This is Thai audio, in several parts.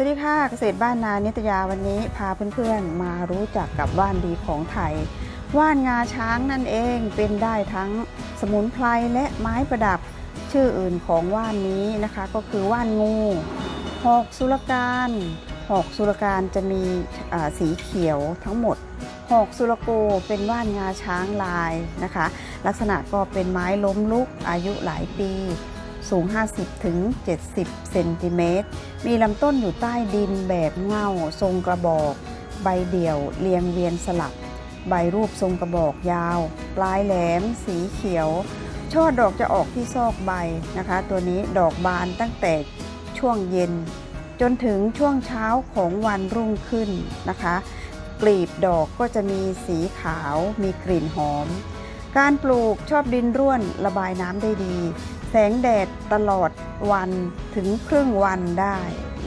สวัสดีค่ะเกษตรบ้านนานิตยาวันนี้พาเพื่อนๆมารู้จักกับว่านดีของไทย ว่านงาช้างนั่นเองเป็นได้ทั้งสมุนไพรและไม้ประดับชื่ออื่นของว่านนี้นะคะ ก็คือว่านงูหอกสุรการหอกสุรการจะมีสีเขียวทั้งหมดหอกสุรโกเป็นว่านงาช้างลายนะคะ ลักษณะก็เป็นไม้ล้มลุกอายุหลายปี สูง 50ถึง70 เซนติเมตร มีลำต้นอยู่ใต้ดินแบบเง่าทรงกระบอก ใบเดี่ยวเรียงเวียนสลับ ใบรูปทรงกระบอกยาว ปลายแหลม สีเขียว ช่อดอกจะออกที่ซอกใบนะคะ ตัวนี้ดอกบานตั้งแต่ช่วงเย็น จนถึงช่วงเช้าของวันรุ่งขึ้นนะคะ กลีบดอกก็จะมีสีขาว มีกลิ่นหอม การปลูกชอบดินร่วนระบายน้ำได้ดี แสงแดดตลอดวันถึงครึ่งวันได้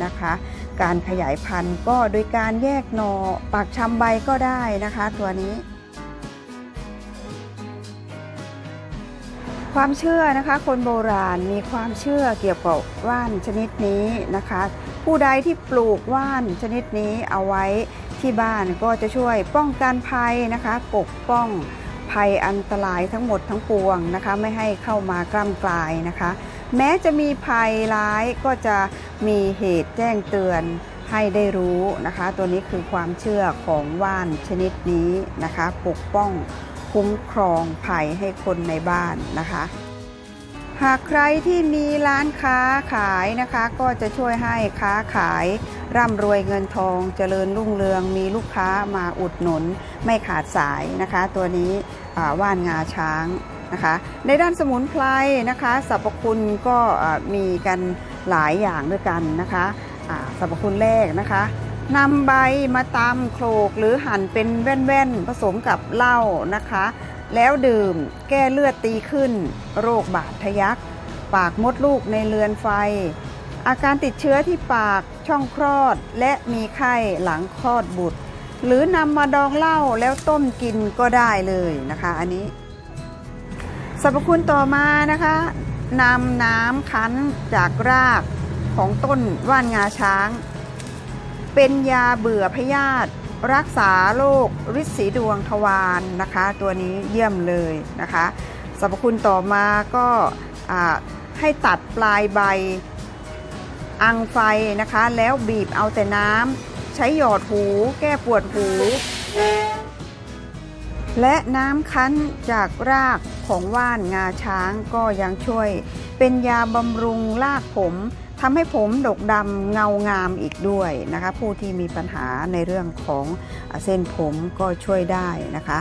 นะคะ การขยายพันธุ์ก็โดยการแยกหนอปากชำใบก็ได้นะคะ ตัวนี้ ความเชื่อนะคะ คนโบราณมีความเชื่อเกี่ยวกับว่านชนิดนี้นะคะ ผู้ใดที่ปลูกว่านชนิดนี้เอาไว้ที่บ้านก็จะช่วยป้องกันภัยนะคะ ปกป้อง ภัยอันตรายทั้งหมดทั้งปวงนะคะไม่ให้เข้ามากล้ำกลายนะคะ แม้จะมีภัยร้ายก็จะมีเหตุแจ้งเตือนให้ได้รู้นะคะ ตัวนี้คือความเชื่อของว่านชนิดนี้นะคะ ปกป้องคุ้มครองภัยให้คนในบ้านนะคะ หากใครที่มีร้านค้าขายนะคะ ก็จะช่วยให้ค้าขายร่ำรวยเงินทองเจริญรุ่งเรืองมีลูกค้ามาอุดหนุนไม่ขาดสายนะคะ ตัวนี้ ว่านงาช้างนะคะในด้านสมุนไพรนะคะสรรพคุณก็มีกันหลายอย่างด้วยกันนะคะสรรพคุณแรกนะคะนำใบมาตำโขลกหรือหั่นเป็นแว่นๆ ผสมกับเหล้านะคะ แล้วดื่มแก้เลือดตีขึ้น โรคบาดทะยัก ปากมดลูกในเรือนไฟ อาการติดเชื้อที่ปากช่องคลอดและมีไข้หลังคลอดบุตร หรือนำมาดองเหล้าแล้วต้มกินก็ได้เลยนะคะ อันนี้สรรพคุณต่อมานะคะนำน้ำคั้นจากรากของต้นว่านงาช้าง เป็นยาเบื่อพยาธิรักษาโรคฤทธิ์สีดวงทวารนะคะ ตัวนี้เยี่ยมเลยนะคะสรรพคุณต่อมาก็ให้ตัดปลายใบอังไฟนะคะ แล้วบีบเอาแต่น้ำ ใช้หยอดหู แก้ปวดหู และน้ำคั้นจากรากของว่านงาช้างก็ยังช่วย เป็นยาบำรุงรากผมทำให้ผมดกดำเงางามอีกด้วยนะคะ ผู้ที่มีปัญหาในเรื่องของเส้นผมก็ช่วยได้นะคะ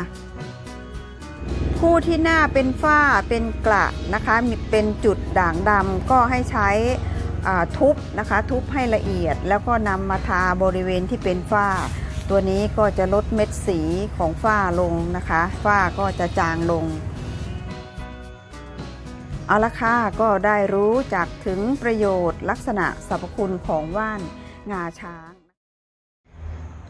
ผู้ที่หน้าเป็นฝ้าเป็นกระนะคะเป็นจุดด่างดำก็ให้ใช้ ทุบนะคะทุบให้ละเอียด แล้วก็นำมาทาบริเวณที่เป็นฝ้า ตัวนี้ก็จะลดเม็ดสีของฝ้าลงนะคะฝ้าก็จะจางลงเอาละค่ะก็ได้รู้จักถึงประโยชน์ลักษณะสรรพคุณของว่านงาช้าง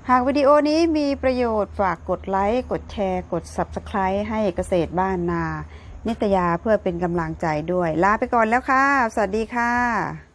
หากวิดีโอนี้มีประโยชน์ฝากกดไลค์ กดแชร์ กด Subscribe ให้เกษตรบ้านนา นิตยาเพื่อเป็นกำลังใจด้วย ลาไปก่อนแล้วค่ะ สวัสดีค่ะ